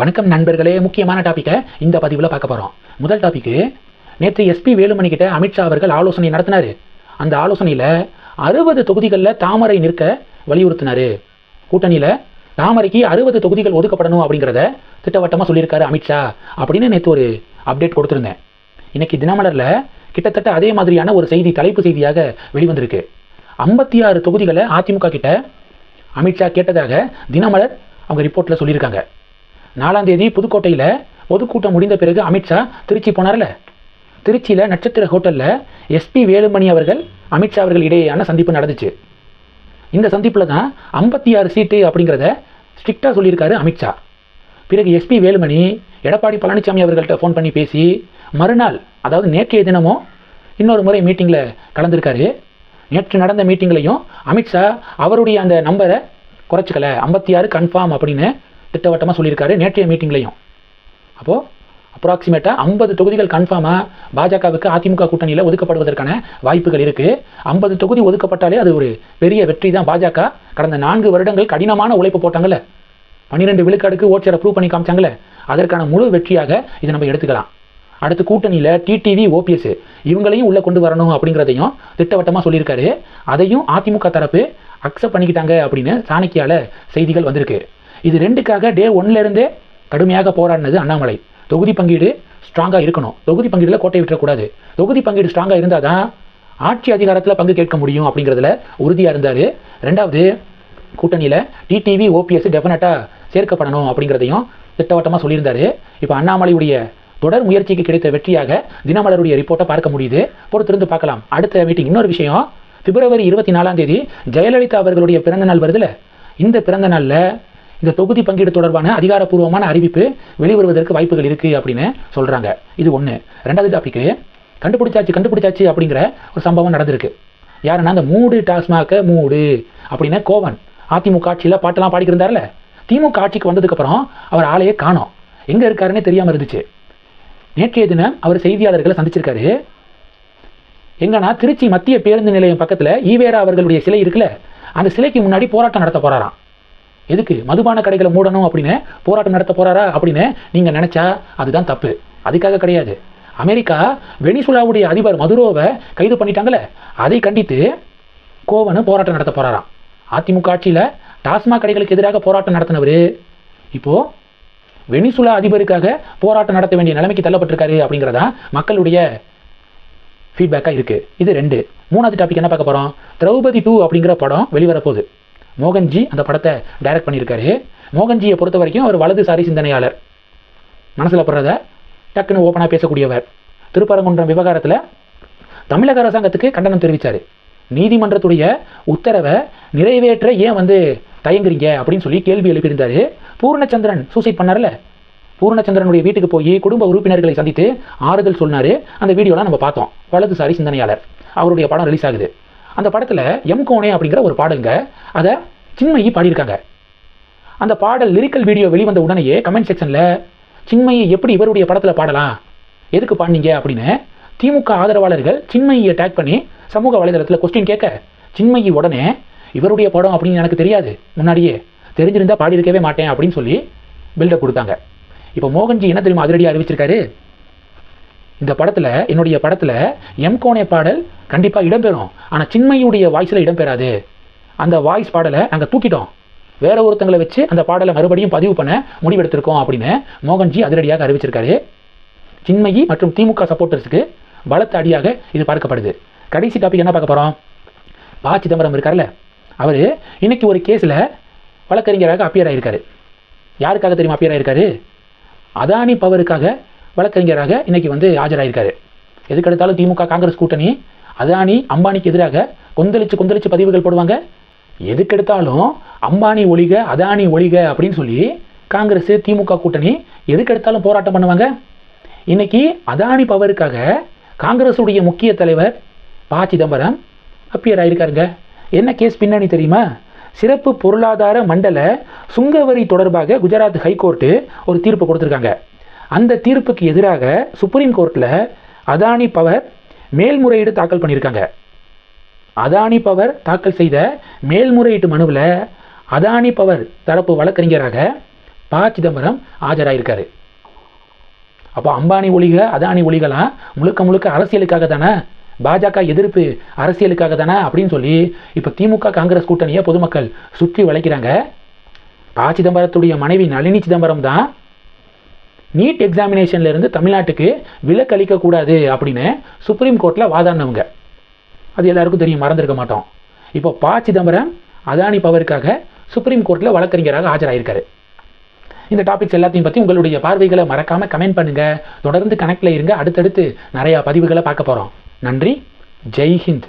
வணக்கம் நண்பர்களே முக்கியமான டாப்பிக்கை இந்த பதிவில் பார்க்க போகிறோம் முதல் டாபிக்கு நேற்று எஸ்பி வேலுமணி கிட்ட அமித்ஷா அவர்கள் ஆலோசனை நடத்தினாரு. அந்த ஆலோசனையில் அறுபது தொகுதிகளில் தாமரை நிற்க வலியுறுத்தினார். கூட்டணியில் தாமரைக்கு அறுபது தொகுதிகள் ஒதுக்கப்படணும் அப்படிங்கிறத திட்டவட்டமாக சொல்லியிருக்காரு அமித்ஷா அப்படின்னு நேற்று ஒரு அப்டேட் கொடுத்துருந்தேன். இன்னைக்கு தினமலரில் கிட்டத்தட்ட அதே மாதிரியான ஒரு செய்தி தலைப்பு செய்தியாக வெளிவந்திருக்கு. ஐம்பத்தி ஆறு தொகுதிகளை அதிமுக கிட்ட அமித்ஷா கேட்டதாக தினமலர் அவங்க ரிப்போர்ட்டில் சொல்லியிருக்காங்க. நாலாம் தேதி புதுக்கோட்டையில் பொதுக்கூட்டம் முடிந்த பிறகு அமித்ஷா திருச்சி போனார்ல? திருச்சியில் நட்சத்திர ஹோட்டலில் எஸ்பி வேலுமணி அவர்கள் அமித்ஷா அவர்கள் இடையேயான சந்திப்பு நடந்துச்சு. இந்த சந்திப்பில் தான் ஐம்பத்தி ஆறு சீட்டு அப்படிங்கிறத ஸ்ட்ரிக்டாக சொல்லியிருக்காரு அமித்ஷா பிறகு எஸ்பி வேலுமணி எடப்பாடி பழனிசாமி அவர்கள்ட்ட ஃபோன் பண்ணி பேசி மறுநாள் அதாவது நேற்றைய தினமும் இன்னொரு முறை மீட்டிங்கில் கலந்துருக்காரு. நேற்று நடந்த மீட்டிங்லையும் அமித்ஷா அவருடைய அந்த நம்பரை குறைச்சிக்கல ஐம்பத்தி ஆறு கன்ஃபார்ம் அப்படின்னு திட்டவட்டமாக சொல்லியிருக்காரு நேற்றைய மீட்டிங்லையும் அப்போது அப்ராக்சிமேட்டாக ஐம்பது தொகுதிகள் கன்ஃபார்மாக பாஜகவுக்கு அதிமுக கூட்டணியில் ஒதுக்கப்படுவதற்கான வாய்ப்புகள் இருக்குது ஐம்பது தொகுதி ஒதுக்கப்பட்டாலே அது ஒரு பெரிய வெற்றி தான். பாஜக கடந்த நான்கு வருடங்கள் கடினமான உழைப்பு போட்டாங்கல்ல. பன்னிரெண்டு விழுக்காடுக்கு ஓட்சரை ப்ரூவ் பண்ணி காமிச்சாங்கல்ல. அதற்கான முழு வெற்றியாக இதை நம்ம எடுத்துக்கலாம். அடுத்து கூட்டணியில் டிடிவி ஓபிஎஸ் இவங்களையும் உள்ளே கொண்டு வரணும் அப்படிங்கிறதையும் திட்டவட்டமாக சொல்லியிருக்காரு. அதையும் அதிமுக தரப்பு அக்செப்ட் பண்ணிக்கிட்டாங்க அப்படின்னு சாணக்கியால செய்திகள் வந்திருக்கு. இது ரெண்டுக்காக டே ஒன்லேருந்தே கடுமையாக போராடினது அண்ணாமலை. தொகுதி பங்கீடு ஸ்ட்ராங்காக இருக்கணும். தொகுதி பங்கீடில் கோட்டை விட்டுறக்கூடாது. தொகுதி பங்கீடு ஸ்ட்ராங்காக இருந்தால் தான் ஆட்சி அதிகாரத்தில் பங்கு கேட்க முடியும் அப்படிங்கிறதுல உறுதியாக இருந்தார். ரெண்டாவது கூட்டணியில் டிடிவி ஓபிஎஸ் டெஃபினட்டாக சேர்க்கப்படணும் அப்படிங்கிறதையும் திட்டவட்டமாக சொல்லியிருந்தாரு. இப்போ அண்ணாமலையுடைய தொடர் முயற்சிக்கு கிடைத்த வெற்றியாக தினமலருடைய ரிப்போர்ட்டை பார்க்க முடியுது. பொறுத்திருந்து பார்க்கலாம். அடுத்த மீட்டிங் இன்னொரு விஷயம். பிப்ரவரி இருபத்தி நாலாம் தேதி ஜெயலலிதா அவர்களுடைய பிறந்த நாள் வருதுல. இந்த பிறந்த நாளில் இந்த தொகுதி பங்கீடு தொடர்பான அதிகாரப்பூர்வமான அறிவிப்பு வெளிவருவதற்கு வாய்ப்புகள் இருக்குது அப்படின்னு சொல்கிறாங்க இது ஒன்று ரெண்டாவது டாபிக்கு கண்டுபிடிச்சாச்சு கண்டுபிடிச்சாச்சு அப்படிங்கிற ஒரு சம்பவம் நடந்திருக்கு. யாருன்னா அந்த மூடு டாஸ்மாக மூடு அப்படின்னு கோவன் அதிமுக ஆட்சியில் பாட்டெல்லாம் பாடிக்கிருந்தார்ல. திமுக ஆட்சிக்கு வந்ததுக்கப்புறம் அவர் ஆளையே காணோம். எங்கே இருக்காருன்னே தெரியாமல் இருந்துச்சு. நேற்றைய தினம் அவர் செய்தியாளர்களை சந்திச்சிருக்காரு. எங்கன்னா திருச்சி மத்திய பேருந்து நிலையம் பக்கத்தில் ஈவேரா அவர்களுடைய சிலை இருக்குல்ல அந்த சிலைக்கு முன்னாடி போராட்டம் நடத்த போறாராம். எதுக்கு? மதுபான கடைகளை மூடணும் அப்படின்னு போராட்டம் நடத்த போறாரா அப்படின்னு நீங்க நினைச்சா அதுதான் தப்பு. அதுக்காக கிடையாது. அமெரிக்கா வெனிசுலாவுடைய அதிபர் மதுரோவை கைது பண்ணிட்டாங்களே அதை கண்டித்து கோவனு போராட்டம் நடத்த போறாராம். அதிமுக ஆட்சியில் டாஸ்மாக் கடைகளுக்கு எதிராக போராட்டம் நடத்தினவர். இப்போ வெனிசுலா அதிபருக்காக போராட்டம் நடத்த வேண்டிய நிலைமைக்கு தள்ளப்பட்டிருக்காரு அப்படிங்கிறதா மக்களுடைய ஃபீட்பேக்காக இருக்குது இது ரெண்டு. மூணாவது டாபிக் என்ன பார்க்க போகிறோம் திரௌபதி டூ அப்படிங்கிற படம் வெளிவரப்போகுது. மோகன்ஜி அந்த படத்தை டைரக்ட் பண்ணியிருக்காரு. மோகன்ஜியை பொறுத்த வரைக்கும் அவர் வலதுசாரி சிந்தனையாளர். மனசில் படுறத டக்குன்னு ஓப்பனாக பேசக்கூடியவர். திருப்பரங்குன்றம் விவகாரத்தில் தமிழக அரசாங்கத்துக்கு கண்டனம் தெரிவித்தார் நீதிமன்றத்துடைய உத்தரவை நிறைவேற்ற ஏன் வந்து தயங்குறீங்க அப்படின்னு சொல்லி கேள்வி எழுப்பியிருந்தார். பூர்ணச்சந்திரன் சூசைட் பண்ணார்ல. பூர்ணச்சந்திரனுடைய வீட்டுக்கு போய் குடும்ப உறுப்பினர்களை சந்தித்து ஆறுதல் சொன்னார். அந்த வீடியோலாம் நம்ம பார்த்தோம். வலதுசாரி சிந்தனையாளர். அவருடைய படம் ரிலீஸ் ஆகுது. அந்த படத்தில் எம் கோனே அப்படிங்கிற ஒரு பாடலுங்க. அதை சின்மயி பாடியிருக்காங்க. அந்த பாடல் லிரிக்கல் வீடியோ வெளிவந்த உடனேயே கமெண்ட் செக்ஷனில் சின்மையை எப்படி இவருடைய படத்தில் பாடலாம்? எதுக்கு பாடினீங்க? அப்படின்னு திமுக ஆதரவாளர்கள் சின்மயியை டேக் பண்ணி சமூக வலைதளத்தில் கொஸ்டின் கேட்க சின்மயி உடனே இவருடைய படம் அப்படின்னு எனக்கு தெரியாது. முன்னாடியே தெரிஞ்சிருந்தா பாடியிருக்கவே மாட்டேன். அப்படின்னு சொல்லி பில்டப் கொடுத்தாங்க. இப்போ மோகன்ஜி என்ன தெரியுமா அதிரடியாக அறிவிச்சிருக்காரு? இந்த படத்தில் என்னுடைய படத்தில் எம் கோனே பாடல் கண்டிப்பாக இடம்பெறும். ஆனால் சின்மையுடைய வாய்ஸில் இடம்பெறாது. அந்த வாய்ஸ் பாடலை நாங்கள் தூக்கிட்டோம். வேற ஒருத்தங்களை வச்சு அந்த பாடலை மறுபடியும் பதிவு பண்ண முடிவெடுத்திருக்கோம் அப்படின்னு மோகன்ஜி அதிரடியாக அறிவிச்சிருக்காரு. சின்மயி மற்றும் திமுக சப்போர்ட்டர்ஸுக்கு பலத்த அடியாக இது பார்க்கப்படுது. கடைசி டாபிக் என்ன பார்க்க போகிறோம் பா. சிதம்பரம் இருக்கார்ல. அவர் இன்னைக்கு ஒரு கேஸில் வழக்கறிஞராக அப்பியர் ஆகியிருக்காரு யாருக்காக தெரியுமா அப்பியர் ஆகியிருக்காரு அதானி பவருக்காக வழக்கறிஞராக இன்னைக்கு வந்து ஆஜராயிருக்காரு. எதுக்கெடுத்தாலும் திமுக காங்கிரஸ் கூட்டணி அதானி அம்பானிக்கு எதிராக கொந்தளிச்சு கொந்தளிச்சு பதிவுகள் போடுவாங்க. எதுக்கெடுத்தாலும் அம்பானி ஒழிக அதானி ஒழிக அப்படின்னு சொல்லி காங்கிரஸ் திமுக கூட்டணி எதுக்கெடுத்தாலும் போராட்டம் பண்ணுவாங்க. இன்னைக்கு அதானி பவருக்காக காங்கிரஸுடைய முக்கிய தலைவர் ப. சிதம்பரம் அப்பியர் ஆயிருக்காருங்க. என்ன கேஸ் பின்னணி தெரியுமா? சிறப்பு பொருளாதார மண்டல சுங்கவரி தொடர்பாக குஜராத் ஹைகோர்ட்டு ஒரு தீர்ப்பு கொடுத்துருக்காங்க. அந்த தீர்ப்புக்கு எதிராக சுப்ரீம் கோர்ட்டில் அதானி பவர் மேல்முறையீடு தாக்கல் பண்ணியிருக்காங்க. அதானி பவர் தாக்கல் செய்த மேல்முறையீட்டு மனுவில் அதானி பவர் தரப்பு வழக்கறிஞராக ப. சிதம்பரம் ஆஜராயிருக்காரு. அப்போ அம்பானி ஒளிக அதானி ஒளிகளாம் முழுக்க முழுக்க அரசியலுக்காக தானே? பாஜக எதிர்ப்பு அரசியலுக்காக தானே அப்படின்னு சொல்லி இப்போ திமுக காங்கிரஸ் கூட்டணியை பொதுமக்கள் சுற்றி வளைக்கிறாங்க. ப. சிதம்பரத்துடைய மனைவி நளினி சிதம்பரம் தான் நீட் எக்ஸாமினேஷன்லேருந்து தமிழ்நாட்டுக்கு விலக்கு அளிக்கக்கூடாது அப்படின்னு சுப்ரீம் கோர்ட்டில் வாதாடினவங்க. அது எல்லாருக்கும் தெரியும் மறந்துருக்க மாட்டோம். இப்போ ப. சிதம்பரம் அதானி பவருக்காக சுப்ரீம் கோர்ட்டில் வழக்கறிஞராக ஆஜராயிருக்காரு. இந்த டாபிக்ஸ் எல்லாத்தையும் பற்றி உங்களுடைய பார்வைகளை மறக்காமல் கமெண்ட் பண்ணுங்கள் தொடர்ந்து கனெக்டில் இருங்க. அடுத்தடுத்து நிறையா பதிவுகளை பார்க்க போகிறோம் நன்றி. ஜெய்ஹிந்த்